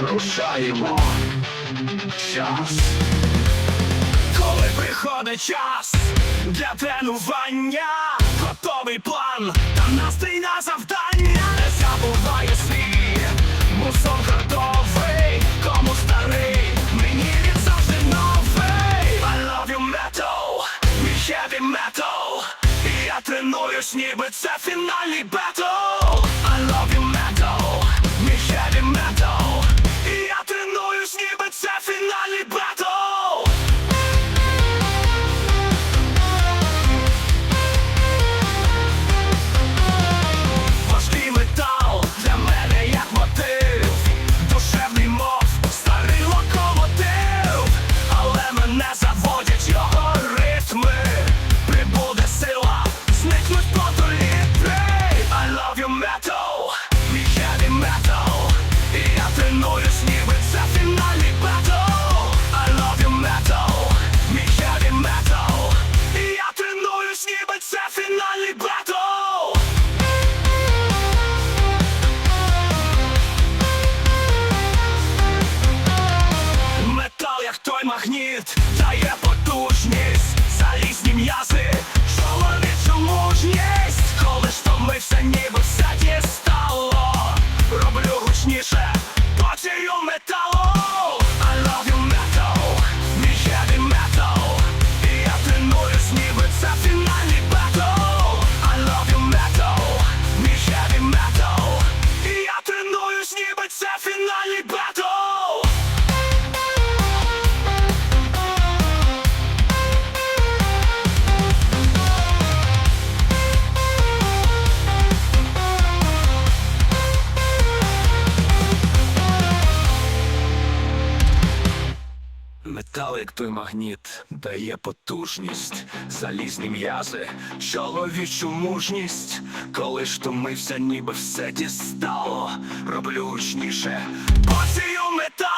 рушаємо. Час. Коли приходить час для тренування, готовий план та настрій на завдання. Не забувай свій мусон готовий, кому старий, мені він завжди новий. I love you metal, мій heavy metal. Я тренуюсь, ніби це фінальний батл. I love you той магніт, дає потужність, залізні м'язи, чоловічу мужність, коли ж втомився, ніби все дістало, роблю гучніше, потію металу. Метал, як той магніт, дає потужність, залізні м'язи, чоловічу мужність, коли ж томився, ніби все дістало, роблю гучніше, посію метал.